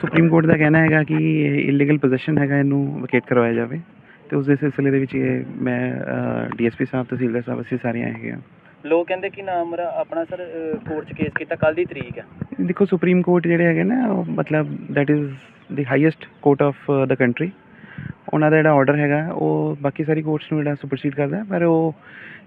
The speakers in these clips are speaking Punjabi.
ਸੁਪਰੀਮ ਕੋਰਟ ਦਾ ਕਹਿਣਾ ਹੈਗਾ ਕਿ ਇਲੀਗਲ ਪੋਜੀਸ਼ਨ ਹੈਗਾ ਇਹਨੂੰ ਵਕੇਟ ਕਰਵਾਇਆ ਜਾਵੇ। ਤੇ ਉਸ ਦੇ ਸਿਲਸਿਲੇ ਦੇ ਵਿੱਚ ਇਹ ਮੈਂ ਡੀਐਸਪੀ ਸਾਹਿਬ ਤਹਿਸੀਲਦਾਰ ਸਾਹਿਬ ਅਸੀਂ ਸਾਰੇ ਆਏ ਹੈਗੇ ਹਾਂ। ਲੋਕ ਕਹਿੰਦੇ ਕਿ ਨਾਮ ਮੇਰਾ ਆਪਣਾ ਸਰ ਕੋਰਟ 'ਚ ਕੇਸ ਕੀਤਾ ਕੱਲ ਦੀ ਤਰੀਕ ਹੈ। ਦੇਖੋ ਸੁਪਰੀਮ ਕੋਰਟ ਜਿਹੜੇ ਹੈਗੇ ਨਾ ਉਹ ਮਤਲਬ that is the highest court of the country ਉਹਨਾਂ ਦਾ ਜਿਹੜਾ ਆਰਡਰ ਹੈਗਾ ਉਹ ਬਾਕੀ ਸਾਰੀ ਕੋਰਟਸ ਨੂੰ ਜਿਹੜਾ ਸੁਪਰਸੀਡ ਕਰਦਾ ਪਰ ਉਹ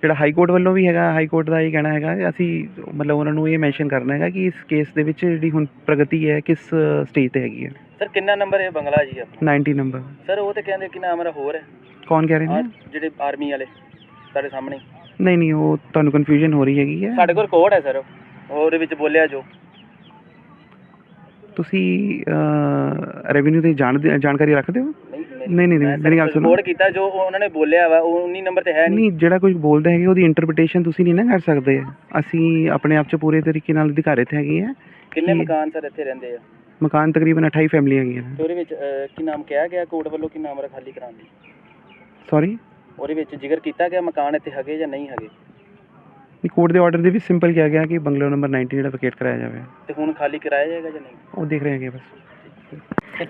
ਜਿਹੜਾ ਹਾਈ ਕੋਰਟ ਵੱਲੋਂ ਵੀ ਹੈਗਾ ਹਾਈ ਕੋਰਟ ਦਾ ਇਹ ਕਹਿਣਾ ਹੈਗਾ ਕਿ ਅਸੀਂ ਮਤਲਬ ਉਹਨਾਂ ਨੂੰ ਇਹ ਮੈਂਸ਼ਨ ਕਰਨਾ ਹੈਗਾ ਕਿ ਇਸ ਕੇਸ ਦੇ ਵਿੱਚ ਜਿਹੜੀ ਹੁਣ ਪ੍ਰਗਤੀ ਹੈ ਕਿਸ ਸਟੇਜ ਤੇ ਹੈਗੀ ਹੈ। ਸਰ ਕਿੰਨਾ ਨੰਬਰ ਹੈ ਬੰਗਲਾ ਜੀ ਆਪਣਾ? 90 ਨੰਬਰ ਸਰ ਉਹ ਤੇ ਕਹਿੰਦੇ ਕਿ ਨਾਮ ਮੇਰਾ ਹੋਰ ਹੈ। ਕੌਣ ਕਹਿ ਰਹੇ ਨੇ? ਜਿਹੜੇ ਆਰਮੀ ਵਾਲੇ ਤੁਹਾਡੇ ਸਾਹਮਣੇ। ਨਹੀਂ ਨਹੀਂ ਉਹ ਤੁਹਾਨੂੰ ਕਨਫਿਊਜ਼ਨ ਹੋ ਰਹੀ ਹੈਗੀ ਹੈ। ਸਾਡੇ ਕੋਲ ਕੋਡ ਹੈ ਸਰ ਉਹਦੇ ਵਿੱਚ ਬੋਲਿਆ ਜੋ। ਤੁਸੀਂ ਰੈਵਨਿਊ ਦੀ ਜਾਣ ਜਾਣਕਾਰੀ ਰੱਖਦੇ ਹੋ? ਨਹੀਂ, ਨਹੀਂ, ਨਹੀਂ, ਮੇਰੀ ਗੱਲ ਸੁਣੋ। ਕੋਡ ਕੀਤਾ ਜੋ ਉਹਨਾਂ ਨੇ ਬੋਲਿਆ ਵਾ ਉਹ 19 ਨੰਬਰ ਤੇ ਹੈ ਨਹੀਂ। ਨਹੀਂ ਜਿਹੜਾ ਕੁਝ ਬੋਲਦਾ ਹੈਗਾ ਉਹਦੀ ਇੰਟਰਪ੍ਰੀਟੇਸ਼ਨ ਤੁਸੀਂ ਨਹੀਂ ਨਾ ਕਰ ਸਕਦੇ। ਅਸੀਂ ਆਪਣੇ ਆਪ 'ਚ ਪੂਰੇ ਤਰੀਕੇ ਨਾਲ ਅਧਿਕਾਰਿਤ ਹੈਗੇ ਆ ਕਿੰਨੇ ਮਕਾਨ ਸਰ ਇੱਥੇ ਰਹਿੰਦੇ ਆ? ਮਕਾਨ ਤਕਰੀਬਨ 28 ਫੈਮਲੀਆਂ ਹੈਗੀਆਂ ਨੇ। ਤੇ ਉਹਦੇ ਵਿੱਚ ਅਹ, ਕੀ ਨਾਮ ਕਿਹਾ ਗਿਆ ਕੋਰਟ ਵੱਲੋਂ ਕਿ ਨਾਮ ਖਾਲੀ ਕਰਾਉਣ ਦੀ ਸੌਰੀ ਉਹਦੇ ਵਿੱਚ ਜ਼ਿਕਰ ਕੀਤਾ ਗਿਆ ਮਕਾਨ ਇੱਥੇ ਹੈਗੇ ਜਾਂ ਨਹੀਂ ਹੈਗੇ? ਕੋਰਟ ਦੇ ਆਰਡਰ ਦੇ ਵਿੱਚ ਸਿੰਪਲ ਕਿਹਾ ਗਿਆ ਕਿ ਬੰਗਲੌਰ ਨੰਬਰ 90 ਜਿਹੜਾ ਵਕੇਟ ਕਰਾਇਆ ਜਾਵੇ। ਤੇ ਹੁਣ ਖਾਲੀ ਕਰਾਇਆ ਜਾਏਗਾ ਜਾਂ ਨਹੀਂ? ਉਹ ਦੇਖ ਰਹੇ ਹੈਗੇ ਬਸ।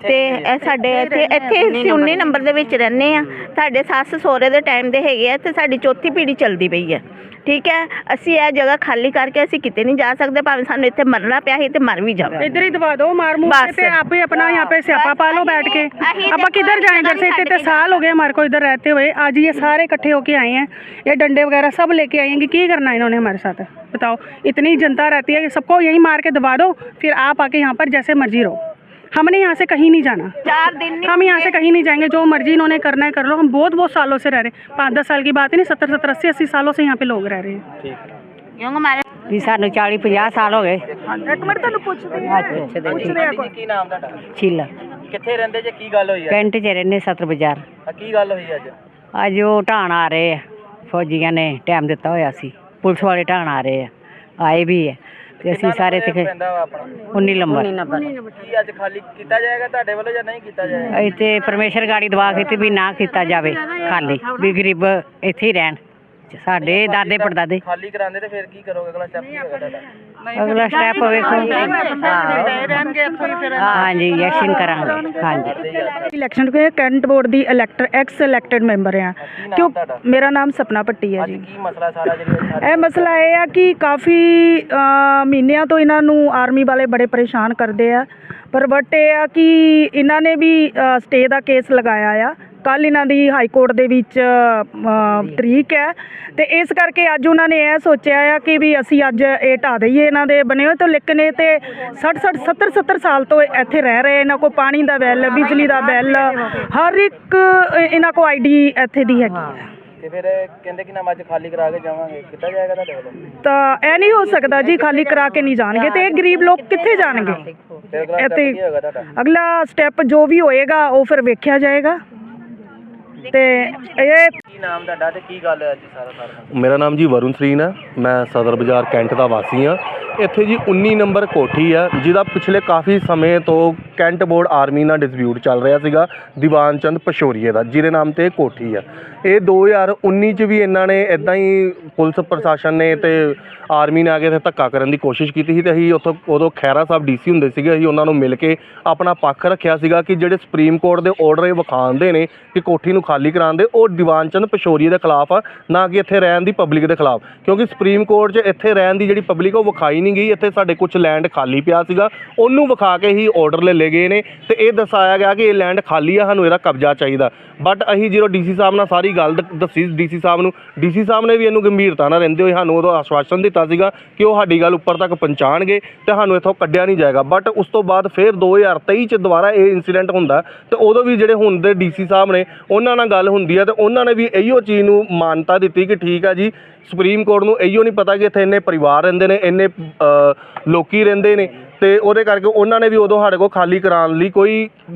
ਤੇ ਇਹ ਸਾਡੇ ਇੱਥੇ ਇੱਥੇ ਅਸੀਂ 19 ਨੰਬਰ ਦੇ ਵਿੱਚ ਰਹਿੰਦੇ ਆ ਸਾਡੇ ਸੱਸ ਸਹੁਰੇ ਦੇ ਟਾਈਮ ਦੇ ਹੈਗੇ ਆ ਤੇ ਸਾਡੀ ਚੌਥੀ ਪੀੜ੍ਹੀ ਚੱਲਦੀ ਪਈ ਹੈ ਠੀਕ ਹੈ ਅਸੀਂ ਇਹ ਜਗ੍ਹਾ ਖਾਲੀ ਕਰਕੇ ਅਸੀਂ ਕਿਤੇ ਨਹੀਂ ਜਾ ਸਕਦੇ ਭਾਵੇਂ ਸਾਨੂੰ ਇੱਥੇ ਮਰਨਾ ਪਿਆ ਸੀ ਤੇ ਮਰ ਵੀ ਜਾਵਾਂਗੇ इधर ही दबा दो मार मुंह बस। पे आप ही अपना यहाँ पे स्यापा पालो बैठ के अही अब किधर देखो, जाएं इधर से इधर इतने इतने ही साल हो गए हमारे को इधर रहते हुए आज ये सारे इकट्ठे होके आए हैं ये डंडे वगैरह सब लेके आए हैं कि क्या करना है इन्होंने हमारे साथ बताओ इतनी जनता रहती है कि सबको यहीं मार के दबा दो फिर आप आके यहाँ पर जैसे मर्जी रहो हमने यहाँ से कहीं नहीं जाना ਚਾਰ ਦਿਨ ਨਹੀਂ हम यहाँ से कहीं नहीं जाएंगे जो मर्जी इन्होंने करना है कर लो हम बहुत बहुत सालों से रह रहे हैं पाँच दस साल की बात है नहीं सत्तर सत्तर अस्सी अस्सी सालों से यहाँ पे लोग रह रहे हैं ਠੀਕ ਕਿਉਂਕਿ ਮਾਰੇ ਵੀ ਸਾਨੂੰ 40 50 ਸਾਲ ਹੋ ਗਏ एक मिनट तुम पूछते ਜੀ ਕੀ ਨਾਮ ਤੁਹਾਡਾ ਛਿੱਲਾ ਕਿੱਥੇ ਰਹਿੰਦੇ ਜੇ ਕੀ ਗੱਲ ਹੋਈ ਹੈ ਪਿੰਡ 'ਚ ਰਹਿੰਦੇ ਸਤਰ ਬਾਜ਼ਾਰ ਆ ਕੀ ਗੱਲ ਹੋਈ ਅੱਜ ਅੱਜ ਉਹ ਢਾਣ ਆ ਰਹੇ ਆ ਫੌਜੀਆਂ ਨੇ ਟਾਈਮ ਦਿੱਤਾ ਹੋਇਆ ਸੀ ਪੁਲਿਸ ਵਾਲੇ ਢਾਣ ਆ ਰਹੇ ਆ ਆਏ ਵੀ ਹੈ ਤੇ ਅਸੀਂ ਸਾਰੇ ਇੱਥੇ ਪੈਂਦਾ ਵਾ ਆਪਣਾ? 19 ਨੰਬਰ। ਕੀ ਅੱਜ ਖਾਲੀ ਕੀਤਾ ਜਾਏਗਾ ਤੁਹਾਡੇ ਵੱਲੋਂ ਜਾਂ ਨਹੀਂ ਕੀਤਾ ਜਾਏਗਾ? ਤੇ ਪਰਮੇਸ਼ਰ ਗਾੜੀ ਦਵਾ ਕੀਤੀ ਵੀ ਨਾ ਕੀਤਾ ਜਾਵੇ ਖਾਲੀ ਵੀ ਗਰੀਬ ਇੱਥੇ ਹੀ ਰਹਿਣ। ਸਾਡੇ ਦਾਦੇ ਪੜਦਾਦੇ। ਖਾਲੀ ਕਰਾਉਂਦੇ ਤੇ ਫਿਰ ਕੀ ਕਰੋਗੇ? ਅਗਲਾ ਸਟੈਪ ਕੀ ਹੋਏਗਾ ਤੁਹਾਡਾ? ਅਗਲਾ ਸਟੈਪ ਵੇਖੋ ਹਾਂਜੀ ਐਕਸ਼ਨ ਕਰਾਂਗੇ। ਹਾਂਜੀ ਇਲੈਕਸ਼ਨ ਕੇ ਕੈਂਟ ਬੋਰਡ ਦੀ ਇਲੈਕਟਰ ਐਕਸ ਇਲੈਕਟਡ ਮੈਂਬਰ ਆ। ਕੀ ਨਾਮ ਕਿਉਂ ਤੁਹਾਡਾ? ਮੇਰਾ ਨਾਮ ਸਪਨਾ ਪੱਟੀ ਹੈ ਅੱਜ ਜੀ। ਕੀ ਮਸਲਾ ਸਾਰਾ ਜਿਹੜਾ ਇਹ ਮਸਲਾ ਇਹ ਆ ਕਿ ਕਾਫੀ ਅ, ਮਹੀਨਿਆਂ ਤੋਂ ਇਹਨਾਂ ਨੂੰ ਆਰਮੀ ਵਾਲੇ ਬੜੇ ਪਰੇਸ਼ਾਨ ਕਰਦੇ ਆ। ਪਰ ਬਟ ਇਹ ਆ ਕਿ ਇਹਨਾਂ ਨੇ ਵੀ ਸਟੇ ਦਾ ਕੇਸ ਲਗਾਇਆ ਆ। ਕੱਲ ਇਹਨਾਂ ਦੀ ਹਾਈ ਕੋਰਟ ਦੇ ਵਿੱਚ ਤਰੀਕ ਹੈ। ਤੇ ਇਸ ਕਰਕੇ ਅੱਜ ਉਹਨਾਂ ਨੇ ਇਹ ਸੋਚਿਆ ਆ ਕਿ ਵੀ ਅਸੀਂ ਅੱਜ ਇਹ ਢਾ ਦਈਏ ਇਹਨਾਂ ਦੇ ਬਣੇ ਹੋਏ ਤੋਂ ਲੇਕਿਨ ਇਹ ਤੇ 60 60 70 70 ਸਾਲ ਤੋਂ ਇੱਥੇ ਰਹਿ ਰਹੇ ਇਹਨਾਂ ਕੋਲ ਪਾਣੀ ਦਾ ਬਿੱਲ ਬਿਜਲੀ ਦਾ ਬਿੱਲ ਹਰ ਇੱਕ ਇਹਨਾਂ ਕੋਲ ਆਈਡੀ ਇੱਥੇ ਦੀ ਹੈਗੀ ਹੈ ਤੇ ਫਿਰ ਕਹਿੰਦੇ ਕਿ ਨਾ ਅੱਜ ਖਾਲੀ ਕਰਾ ਕੇ ਜਾਵਾਂਗੇ ਕੀਤਾ ਜਾਏਗਾ ਤੁਹਾਡੇ ਵੱਲੋਂ? ਤਾਂ ਇਹ ਨਹੀਂ ਹੋ ਸਕਦਾ ਜੀ ਖਾਲੀ ਕਰਾ ਕੇ ਨਹੀਂ ਜਾਣਗੇ ਤੇ ਇਹ ਗਰੀਬ ਲੋਕ ਕਿੱਥੇ ਜਾਣਗੇ? ਤੇ ਕੀ ਅਗਲਾ ਸਟੈਪ ਜੋ ਵੀ ਹੋਏਗਾ ਉਹ ਫਿਰ ਵੇਖਿਆ ਜਾਏਗਾ। ਤੇ ਇਹ ਕੀ ਨਾਮ ਤੁਹਾਡਾ ਤੇ ਕੀ ਗੱਲ ਹੈ ਅੱਜ ਸਾਰਾ ਸਾਰਾ ਮੇਰਾ ਨਾਮ ਜੀ ਵਰੁਣ ਸਰੀਨ ਹੈ। ਮੈਂ ਸਦਰ ਬਾਜ਼ਾਰ ਕੈਂਟ ਦਾ ਵਾਸੀ ਹਾਂ। ਇੱਥੇ ਜੀ 19 ਨੰਬਰ ਕੋਠੀ ਆ ਜਿਹਦਾ ਪਿਛਲੇ ਕਾਫੀ ਸਮੇਂ ਤੋਂ ਕੈਂਟ ਬੋਰਡ ਆਰਮੀ ਨਾਲ ਡਿਸਪਿਊਟ ਚੱਲ ਰਿਹਾ ਸੀਗਾ ਦੀਵਾਨ ਚੰਦ ਪਸ਼ੋਰੀਏ ਦਾ ਜਿਹਦੇ ਨਾਮ ਤੇ ਇਹ ਕੋਠੀ ਆ ਇਹ 2019 ਚ ਵੀ ਇਹਨਾਂ ਨੇ ਇਦਾਂ ਹੀ ਪੁਲਿਸ ਪ੍ਰਸ਼ਾਸਨ ਨੇ ਤੇ ਆਰਮੀ ਨੇ ਆ ਕੇ ਇੱਥੇ ਧੱਕਾ ਕਰਨ ਦੀ ਕੋਸ਼ਿਸ਼ ਕੀਤੀ ਸੀ ਤੇ ਅਸੀਂ ਉੱਥੋਂ ਉਦੋਂ ਖੈਰਾ ਸਾਹਿਬ ਡੀਸੀ ਹੁੰਦੇ ਸੀਗੇ ਅਸੀਂ ਉਹਨਾਂ ਨੂੰ ਮਿਲ ਕੇ ਆਪਣਾ ਪੱਖ ਰੱਖਿਆ ਸੀਗਾ ਕਿ ਜਿਹੜੇ ਸੁਪਰੀਮ ਕੋਰਟ ਦੇ ਆਰਡਰ ਇਹ ਵਿਖਾਉਂਦੇ ਨੇ ਕਿ ਕੋਠੀ ਨੂੰ ਖਾਲੀ ਕਰਾਉਣ ਦੇ, ਉਹ ਦੀਵਾਨ ਚੰਦ ਪਸ਼ੋਰੀਏ ਦੇ ਖਿਲਾਫ ਆ, ਨਾ ਕਿ ਇੱਥੇ ਰਹਿਣ ਦੀ ਪਬਲਿਕ ਦੇ ਖਿਲਾਫ। ਕਿਉਂਕਿ ਸੁਪਰੀਮ ਕੋਰਟ 'ਚ ਇੱਥੇ ਰਹਿਣ ਦੀ ਜਿਹੜੀ ਪਬਲਿਕ ਉਹ ਵਿਖਾਈ ਨਹੀਂ ਗਈ। ਇੱਥੇ ਸਾਡੇ ਕੁਝ ਲੈਂਡ ਖਾਲੀ ਪਿਆ ਸੀਗਾ। ਉਹਨੂੰ ਵਿਖਾ ਕੇ ਹੀ ਆਰਡਰ ਲੈ ਲਏ ਗਏ ਨੇ। ਤੇ ਇਹ ਦਰਸਾਇਆ ਗਿਆ ਕਿ ਇਹ ਲੈਂਡ ਖਾਲੀ ਆ, ਸਾਨੂੰ ਇਹਦਾ ਕਬਜ਼ਾ ਚਾਹੀਦਾ। ਬਟ ਅਸੀਂ ਜਦੋਂ ਡੀਸੀ ਸਾਹਿਬ ਨਾਲ ਸਾਰੀ ਗੱਲ ਦ- ਦੱਸੀ ਡੀਸੀ ਸਾਹਿਬ ਨੂੰ ਡੀਸੀ ਸਾਹਿਬ ਨੇ ਵੀ ਇਹਨੂੰ ਗੰਭੀਰਤਾ ਨਾਲ ਰਹਿੰਦੇ ਹੋਏ ਸਾਨੂੰ ਉਦੋਂ ਆਸ਼ਵਾਸਨ ਦਿੱਤਾ ਸੀਗਾ ਕਿ ਉਹ ਸਾਡੀ ਗੱਲ ਉੱਪਰ ਤੱਕ ਪਹੁੰਚਾਣਗੇ ਤੇ ਸਾਨੂੰ ਇੱਥੋਂ ਕੱਢਿਆ ਨਹੀਂ ਜਾਏਗਾ। ਬਟ ਉਸ ਤੋਂ ਬਾਅਦ ਫਿਰ 2023 ਚ ਦੁਬਾਰਾ ਇਹ ਇਨਸੀਡੈਂਟ ਹੁੰਦਾ ਤੇ ਉਦੋਂ ਵੀ ਜਿਹੜੇ ਹੁਣ ਦੇ ਡੀਸੀ ਸਾਹਿਬ ਨੇ ਉਹਨਾਂ ਨਾਲ ਗੱਲ ਹੁੰਦੀ ਹੈ ਤੇ ਉਹਨਾਂ ਨੇ ਵੀ ਇਹੀਓ ਚੀਜ਼ ਨੂੰ ਮਾਨਤਾ ਦਿੱਤੀ ਕਿ ਠੀਕ ਆ ਜੀ ਸੁਪਰੀਮ ਕੋਰਟ ਨੂੰ ਇਹੀਓ ਨਹੀਂ ਪਤਾ ਕਿ ਇੱਥੇ ਇੰਨੇ ਪਰਿਵਾਰ ਰਹਿੰਦੇ ਨੇ ਇੰਨੇ ਅ, ਲੋਕੀ ਰਹਿੰਦੇ ਨੇ। ਤੇ ਉਹਦੇ ਕਰਕੇ ਉਹਨਾਂ ਨੇ ਵੀ ਉਦੋਂ ਸਾਡੇ ਕੋਲ ਖਾਲੀ ਕਰਾਉਣ ਲਈ ਕੋਈ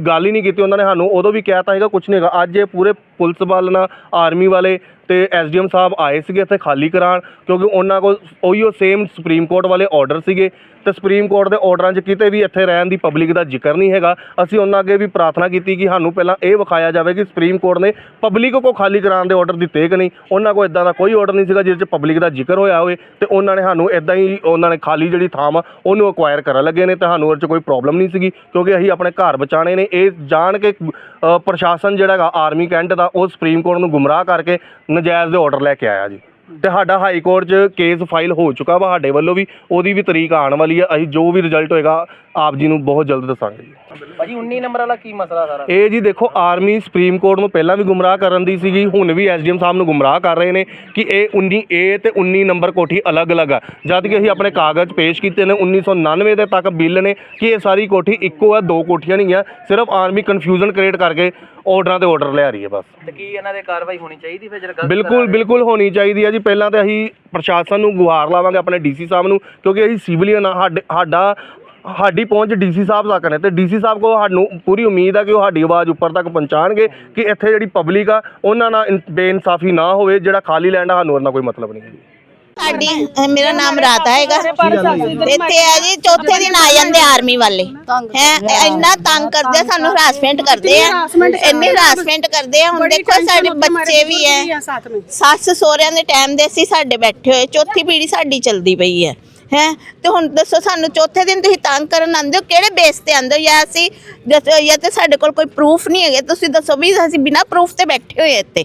ਗੱਲ ਹੀ ਨਹੀਂ ਕੀਤੀ। ਉਹਨਾਂ ਨੇ ਸਾਨੂੰ ਉਦੋਂ ਵੀ ਕਹਿਤਾ ਹੈਗਾ ਕੁਝ ਨਹੀਂ ਹੈਗਾ। ਅੱਜ ਇਹ ਪੂਰੇ ਪੁਲਿਸ ਬਲ ਨਾਲ ਆਰਮੀ ਵਾਲੇ ਤੇ ਐਸਡੀਐਮ ਸਾਹਿਬ ਆਏ ਸੀਗੇ ਇੱਥੇ ਖਾਲੀ ਕਰਾਉਣ, ਕਿਉਂਕਿ ਉਹਨਾਂ ਕੋਲ ਉਹੀਓ ਸੇਮ ਸੁਪਰੀਮ ਕੋਰਟ ਵਾਲੇ ਆਰਡਰ ਸੀਗੇ। ਤੇ ਸੁਪਰੀਮ ਕੋਰਟ ਦੇ ਆਰਡਰਾਂ 'ਚ ਕਿਤੇ ਵੀ ਇੱਥੇ ਰਹਿਣ ਦੀ ਪਬਲਿਕ ਦਾ ਜ਼ਿਕਰ ਨਹੀਂ ਹੈਗਾ। ਅਸੀਂ ਉਹਨਾਂ ਅੱਗੇ ਵੀ ਪ੍ਰਾਰਥਨਾ ਕੀਤੀ ਕਿ ਸਾਨੂੰ ਪਹਿਲਾਂ ਇਹ ਵਿਖਾਇਆ ਜਾਵੇ ਕਿ ਸੁਪਰੀਮ ਕੋਰਟ ਨੇ ਪਬਲਿਕ ਕੋ ਖਾਲੀ ਕਰਾਉਣ ਦੇ ਆਰਡਰ ਦਿੱਤੇ ਕਿ ਨਹੀਂ। ਉਹਨਾਂ ਕੋਲ ਇਦਾਂ ਦਾ ਕੋਈ ਆਰਡਰ ਨਹੀਂ ਸੀਗਾ ਜਿਹਦੇ 'ਚ ਪਬਲਿਕ ਦਾ ਜ਼ਿਕਰ ਹੋਇਆ ਹੋਵੇ। ਤੇ ਉਹਨਾਂ ਨੇ ਸਾਨੂੰ ਇਦਾਂ ਹੀ ਉਹਨਾਂ ਨੇ ਖਾਲੀ ਜਿਹੜੀ ਥਾਂ ਵਾ, ਉਹਨੂੰ ਅਕਵਾਇਰ ਕਰਨ ਲੱਗੇ ਨੇ ਨੇ ਸਾਨੂੰ ਉਹਦੇ 'ਚ ਕੋਈ ਪ੍ਰੋਬਲਮ ਨਹੀਂ ਸੀਗੀ। ਕਿਉਂਕਿ ਅਸੀਂ ਆਪਣੇ ਘਰ ਬਚਾਣੇ ਨੇ। ਇਹ ਜਾਣ ਕੇ ਪ੍ਰਸ਼ਾਸਨ ਜਿਹੜਾ ਹੈਗਾ ਆਰਮੀ ਕੈਂਟ ਦਾ, ਉਹ ਸੁਪਰੀਮ ਕੋਰਟ ਨੂੰ ਗੁੰਮਰਾਹ ਕਰਕੇ ਨਜਾਇਜ਼ ਦੇ ਆਰਡਰ ਲੈ ਕੇ ਆਇਆ ਜੀ। ਤੇ ਸਾਡਾ ਹਾਈ ਕੋਰਟ 'ਚ ਕੇਸ ਫਾਈਲ ਹੋ ਚੁੱਕਾ ਵਾ ਸਾਡੇ ਵੱਲੋਂ ਵੀ, ਉਹਦੀ ਵੀ ਤਰੀਕ ਆਉਣ ਵਾਲੀ ਆ। ਅਸੀਂ ਜੋ ਵੀ ਰਿਜ਼ਲਟ ਹੋਏਗਾ ਆਪ ਜੀ ਨੂੰ ਬਹੁਤ ਜਲਦ ਦੱਸਾਂਗੇ ਜੀ। ਭਾਜੀ 19 ਨੰਬਰ ਵਾਲਾ ਕੀ ਮਸਲਾ ਸਾਰਾ? ਇਹ ਜੀ ਦੇਖੋ ਆਰਮੀ ਸੁਪਰੀਮ ਕੋਰਟ ਨੂੰ ਪਹਿਲਾਂ ਵੀ ਗੁੰਮਰਾਹ ਕਰਨ ਦੀ ਸੀਗੀ ਹੁਣ ਵੀ ਐਸਡੀਐਮ ਸਾਹਿਬ ਨੂੰ ਗੁੰਮਰਾਹ ਕਰ ਰਹੇ ਨੇ ਕਿ ਇਹ 19 ਏ ਤੇ 19 ਨੰਬਰ ਕੋਠੀ ਅਲੱਗ-ਅਲੱਗ ਆ। ਜਦ ਕਿ ਅਸੀਂ ਆਪਣੇ ਕਾਗਜ਼ ਪੇਸ਼ ਕੀਤੇ ਨੇ 1999 ਦੇ ਤੱਕ ਬਿੱਲ ਨੇ ਕਿ ਇਹ ਸਾਰੀ ਕੋਠੀ ਇੱਕੋ ਹੈ ਦੋ ਕੋਠੀਆਂ ਨਹੀਂ ਆ ਸਿਰਫ ਆਰਮੀ ਕਨਫਿਊਜ਼ਨ ਕ੍ਰੀਏਟ ਕਰਕੇ ਆਰਡਰਾਂ ਤੇ ਆਰਡਰ ਲਿਆ ਰਹੀ ਹੈ ਬਸ। ਤੇ ਕੀ ਇਹਨਾਂ ਦੇ ਕਾਰਵਾਈ ਹੋਣੀ ਚਾਹੀਦੀ ਫਿਰ ਜਿਹੜਾ ਬਿਲਕੁਲ ਬਿਲਕੁਲ ਹੋਣੀ ਚਾਹੀਦੀ ਹੈ ਜੀ। ਪਹਿਲਾਂ ਤੇ ਅਸੀਂ ਪ੍ਰਸ਼ਾਸਨ ਨੂੰ ਗੁਹਾਰ ਲਾਵਾਂਗੇ ਆਪਣੇ ਡੀਸੀ ਸਾਹਿਬ ਨੂੰ ਕਿਉਂਕਿ ਅਸੀਂ ਸਿਵਲੀਅਨ ਆ ਸਾਡੇ ਸਾਡਾ ਪਹੁੰਚ ਡੀਸੀ ਸਾਹਿਬ ਤੱਕ ਨੇ ਤੇ ਡੀਸੀ ਸਾਹਿਬ ਕੋ ਸਾਨੂੰ ਪੂਰੀ ਉਮੀਦ ਆ ਕਿ ਉਹ ਸਾਡੀ ਆਵਾਜ਼ ਉੱਪਰ ਤੱਕ ਪਹੁੰਚਾਣਗੇ ਕਿ ਇੱਥੇ ਜਿਹੜੀ ਪਬਲਿਕ ਆ ਉਹਨਾਂ ਨਾਲ ਇਨ- ਬੇਇਨਸਾਫੀ ਨਾ ਹੋਵੇ ਜਿਹੜਾ ਖਾਲੀ ਲੈਂਡ ਆ ਸਾਨੂੰ ਉਹਨਾਂ ਨਾਲ ਕੋਈ ਮਤਲਬ ਨਹੀਂ ਹੈ ਜੀ ਸਾਡੀ ਅਹ ਮੇਰਾ ਨਾਮ ਰਾਧਾ ਹੈਗਾ। ਇੱਥੇ ਆ ਜੀ ਚੌਥੇ ਦਿਨ ਆ ਜਾਂਦੇ ਆਰਮੀ ਵਾਲੇ। ਹੈ ਇੰਨਾ ਤੰਗ ਕਰਦੇ ਆ, ਸਾਨੂੰ ਹਰਾਸਮੈਂਟ ਕਰਦੇ ਆ। ਇੰਨੀ ਹਰਾਸਮੈਂਟ ਕਰਦੇ ਆ ਹੁਣ ਦੇਖੋ ਸਾਡੇ ਬੱਚੇ ਵੀ ਹੈ। ਸੱਸ ਸਹੁਰਿਆਂ ਦੇ ਟਾਈਮ ਦੇ ਅਸੀਂ ਸਾਡੇ ਬੈਠੇ ਹੋਏ ਚੌਥੀ ਪੀੜੀ ਸਾਡੀ ਚਲਦੀ ਪਈ ਹੈ। ਹੈ? ਤੇ ਹੁਣ ਦੱਸੋ ਸਾਨੂੰ ਚੌਥੇ ਦਿਨ ਤੁਸੀਂ ਤੰਗ ਕਰਨ ਆਉਂਦੇ ਹੋ ਕਿਹੜੇ ਬੇਸ ਤੇ ਆਉਂਦੇ ਹੋ? ਜਾਂ ਅਸੀਂ ਦੱਸੋ, ਜਾਂ ਤੇ ਸਾਡੇ ਕੋਲ ਕੋਈ ਪ੍ਰੂਫ ਨਹੀਂ ਹੈਗੇ ਤੁਸੀਂ ਦੱਸੋ ਵੀ ਅਸੀਂ ਬਿਨਾਂ ਪ੍ਰੂਫ ਤੇ ਬੈਠੇ ਹੋਏ ਇੱਥੇ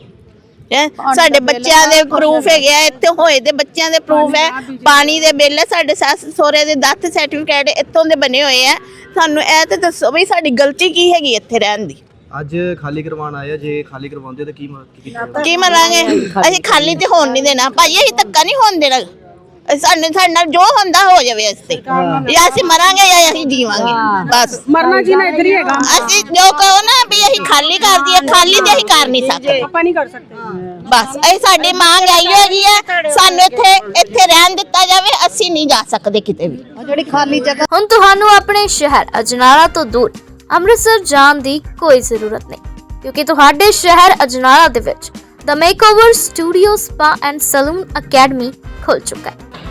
ਹੈਂ? ਸਾਡੇ ਬੱਚਿਆਂ ਦੇ ਪ੍ਰੂਫ ਹੈਗੇ ਆ ਇੱਥੇ ਹੋਏ ਦੇ ਬੱਚਿਆਂ ਦੇ ਪ੍ਰੂਫ ਹੈ ਪਾਣੀ ਦੇ ਬਿੱਲ ਹੈ ਸਾਡੇ ਸੱਸ ਸਹੁਰੇ ਦੇ ਦੱਤ ਸਰਟੀਫਿਕੇਟ ਇੱਥੋਂ ਦੇ ਬਣੇ ਹੋਏ ਆ। ਸਾਨੂੰ ਇਹ ਤੇ ਦੱਸੋ ਵੀ ਸਾਡੀ ਗਲਤੀ ਕੀ ਹੈਗੀ ਇੱਥੇ ਰਹਿਣ ਦੀ? ਅੱਜ ਖਾਲੀ ਕਰਵਾਉਣ ਆਏ ਆ ਜੇ ਖਾਲੀ ਕਰਵਾਉਂਦੇ ਤਾਂ ਕੀ ਮ- ਕੀ ਕੀਤਾ ਕੀ ਮਰਾਂਗੇ ਅਸੀਂ ਖਾਲੀ ਤੇ ਹੋਣ ਨਹੀਂ ਦੇਣਾ। ਭਾਈ ਅਸੀਂ ਧੱਕਾ ਨਹੀਂ ਹੋਣ ਦੇਣਾ। ਅਸੀਂ- ਸਾਡੇ ਸਾਡੇ ਨਾਲ ਜੋ ਹੁੰਦਾ ਹੋ ਜਾਵੇ ਇਸ ਤੇ ਜਾਂ ਅਸੀਂ ਮਰਾਂਗੇ ਜਾਂ ਅਸੀਂ ਜੀਵਾਂਗੇ। ਬਸ। ਮਰਨਾ ਜੀ ਨਾ ਇੱਧਰ ਹੀ ਹੈਗਾ? ਅਸੀਂ ਜੋ ਕਹੋ ਨਾ ਵੀ ਅਸੀਂ ਖਾਲੀ ਕਰ ਦਈਏ ਖਾਲੀ ਤੇ ਅਸੀਂ ਕਰ ਨਹੀਂ ਸਕਦੇ। ਆਪਾਂ ਨਹੀਂ ਕਰ ਸਕਦੇ। ਬਸ ਇਹ ਸਾਡੀ ਮੰਗ ਆਈ ਹੈਗੀ ਹੈ ਸਾਨੂੰ ਇੱਥੇ ਇੱਥੇ ਰਹਿਣ ਦਿੱਤਾ ਜਾਵੇ ਅਸੀਂ ਨਹੀਂ ਜਾ ਸਕਦੇ ਕਿਤੇ ਵੀ। ਹੁਣ ਤੁਹਾਨੂੰ ਆਪਣੇ ਸ਼ਹਿਰ ਅਜਨਾਲਾ ਤੋਂ ਦੂਰ ਅੰਮ੍ਰਿਤਸਰ ਜਾਣ ਦੀ ਕੋਈ ਜ਼ਰੂਰਤ ਨਹੀਂ ਕਿਉਂਕਿ ਤੁਹਾਡੇ ਸ਼ਹਿਰ ਅਜਨਾਲਾ ਦੇ ਵਿੱਚ the makeover studio spa and salon academy ਖੁੱਲ ਚੁੱਕਾ ਹੈ।